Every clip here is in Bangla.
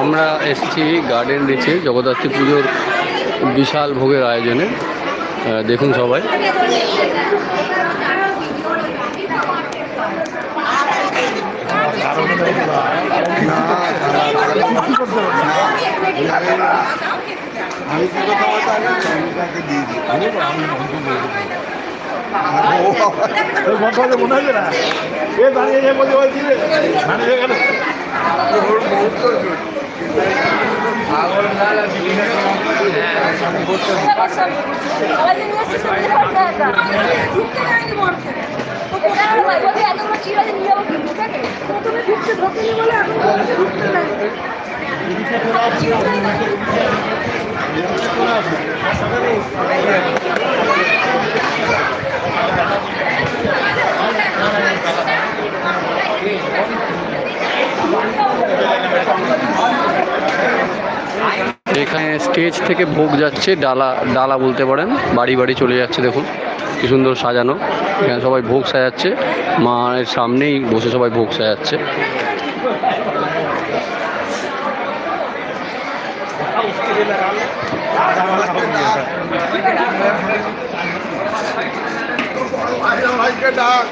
আমরা এসেছি গার্ডেন রিচে জগদ্ধাত্রী পুজোর বিশাল ভোগের আয়োজনে। দেখুন সবাই। আমি মনে হয়েছে না এ দাঁড়িয়ে যে বলে ওই দিলে দাঁড়িয়ে গেল একা ঢুকতে দেয়নি মরতে তো কোথায় আর ভাই বলছে এতগুলো চিরাতে নিয়ে যাব কিন্তু ঠিক আছে প্রথমে ঢুকতে ঢোকেনি বলে এখন বলছে ঢুকতে দেয়নি এখানে স্টেজ থেকে ভোগ যাচ্ছে, ডালা ডালা বলতে পারেন। বাড়ি বাড়ি চলে যাচ্ছে, দেখুন। কি সুন্দর সাজানো। এখানে সবাই ভোগ সাজাচ্ছে। মায়ের সামনেই বসে সবাই ভোগ সাজাচ্ছে। ভাইকে ডাক।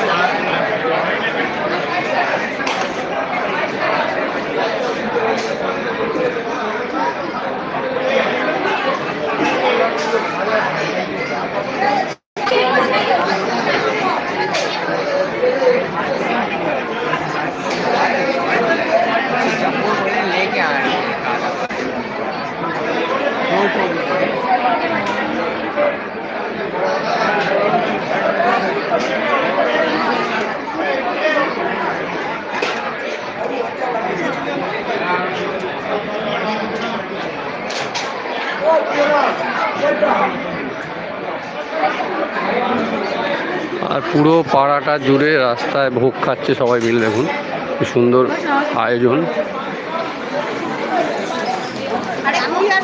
Thank you. পুরো পাড়াটা জুড়ে রাস্তায় ভোগ খাচ্ছে সবাই মিলে দেখুন সুন্দর আয়োজন। আমি আর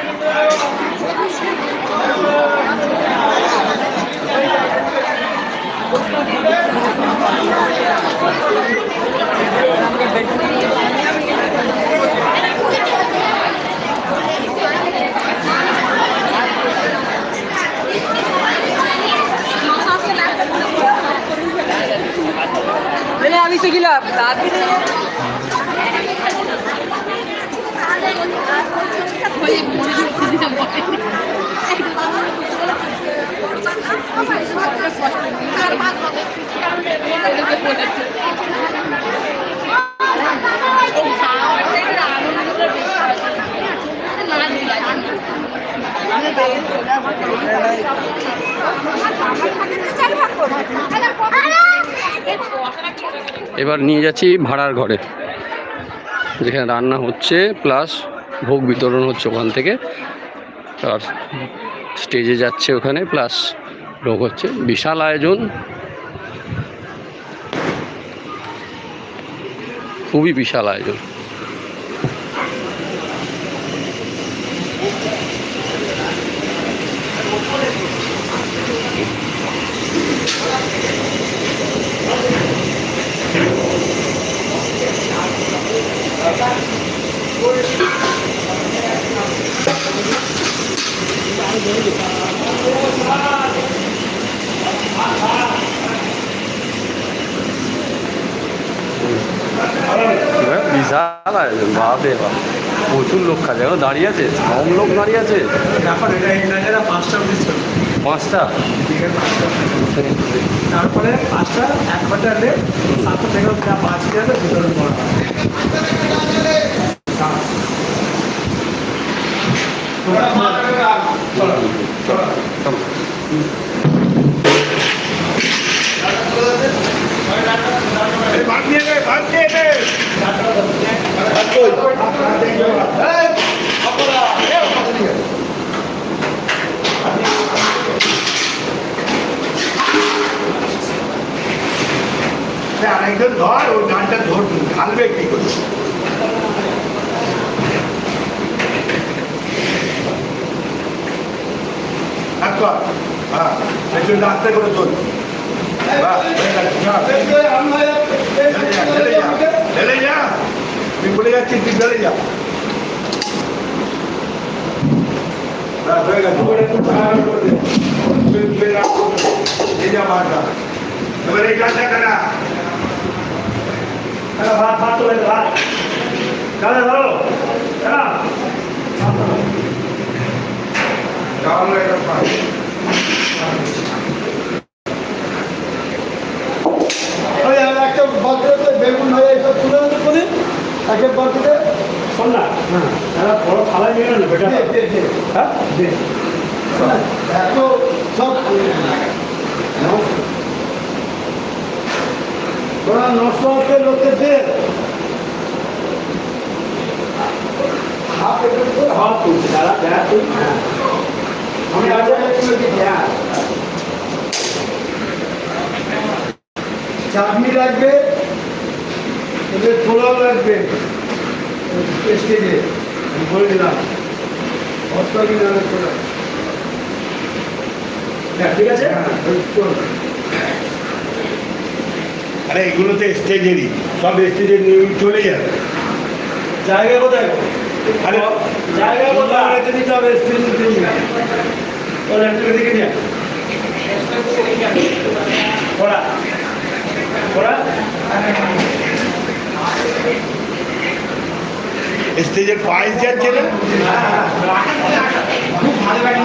চলে আসে বাড়ি আমি শিখিলাম এবার নিয়ে যাচ্ছি ভাড়ার ঘরে, যেখানে রান্না হচ্ছে প্লাস ভোগ বিতরণ হচ্ছে ওখান থেকে। আর স্টেজে যাচ্ছে ওখানে প্লাস ভোগ হচ্ছে। বিশাল আয়োজন। খুবই বিশাল আয়োজন। হ্যাঁ, বিশাল আয়োজন বাপরে বাপ প্রচুর লোক খাচ্ছে এখন দাঁড়িয়ে আছে কম লোক দাঁড়িয়ে আছে এখন এটা ইংরেজিরা পাঁচটা অব্দি চলবে পাঁচটা বিকেল পাঁচটা অবধি চলবে। তারপরে পাঁচটা এক ঘণ্টা লেট সাতটা থেকে যা পাঁচ যাবে বিতরণ করা হবে হ্যাঁ। চলো চলো ভাত গানটা ধর ওই গানটা ধর ঢালবে কি করে হ্যাঁ একটু রাস্তা করে চল ঢেলে যা তুই বলে যাচ্ছিস তুই ঢেলে যা मेरा मेरा मेरे क्या करा ভাত ভাত তোলে ভাত। দাদা ধরো। দাদা তাহলে এটা পাই। ওই একটা বদলে বেগুন হয়ে এসব তুলে আনতে পারি একে শোন না দাদা বড় থালায় নিয়ে না বেটা। হ্যাঁ? এত সব তোরা নষ্ট হচ্ছে লোককে হাফ একটু করে ভাত তুলছি দাদা দেখ হ্যাঁ। হ্যাঁ। চাটনি লাগবে, এদের পোলাও লাগবে, স্টেজে ঠিক আছে? হ্যাঁ। আরে এগুলো তো স্টেজেরই সব স্টেজে নিয়ে চলে যাবে। জায়গা কোথায়? আরে জায়গা কোথায়? হবে স্টেজে ওর একটু দিকে নিয়ে ওরা ওরা স্টেজের পায়েস যাচ্ছে না? খুব ভালো লাগে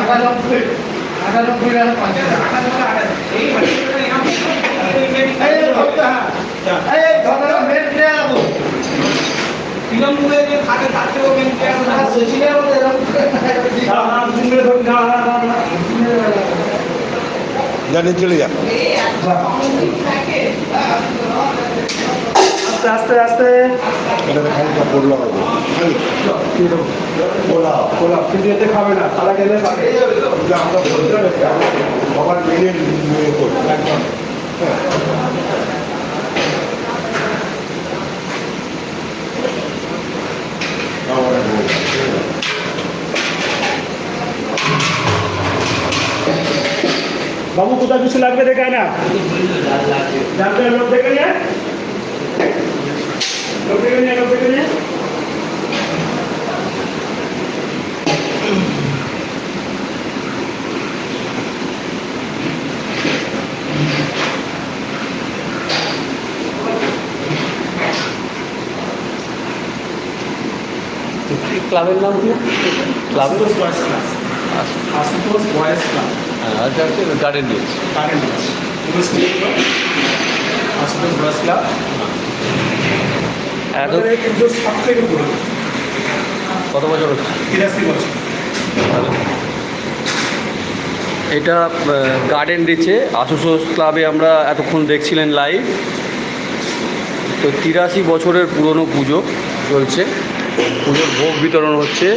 জানে চলে যা। আস্তে আস্তে আস্তে। এটা খানিকটা পড়ল হবে। খালি। পোলাও ওরা কিন্তু এতে খাবে না তারা গেলে আমরা বলতে হবে সবার মিলে নিয়ে করব। একদম বাবু কোথায় কিছু লাগবে দেখায় না। জানতে লোক দেখে নিয়ে। লোক দেখে নিয়ে লোক দেখে নিয়ে। ক্লাবের নাম কি? ক্লাবের আশুতোষ বয়েস ক্লাস হচ্ছে গার্ডেন আশুতোষ বয়েস ক্লাব পুরো কত বছর হচ্ছে? তিরাশি বছর। এটা গার্ডেন রিচে আশুতোষ ক্লাবে আমরা এতক্ষণ দেখছিলেন লাইভ তো তিরাশি বছরের পুরনো পুজো চলছে। পুজোর ভোগ বিতরণ হচ্ছে।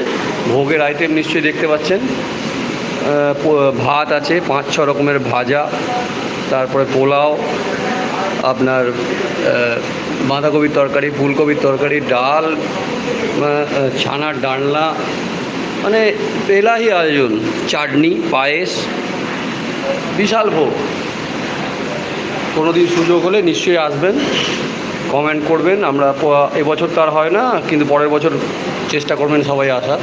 ভোগের আইটেম নিশ্চয়ই দেখতে পাচ্ছেন। ভাত আছে, পাঁচ, ছ রকমের ভাজা, তারপরে পোলাও, আপনার বাঁধাকপির তরকারি, ফুলকপির তরকারি, ডাল ছানার ডালনা মানে এলাহি আয়োজন, চাটনি, পায়েস, বিশাল ভোগ। কোনো দিন সুযোগ হলে নিশ্চয়ই আসবেন কমেন্ট করবেন, আমরা এবছর তো আর হয় না, কিন্তু পরের বছর চেষ্টা করবেন সবাই আসার।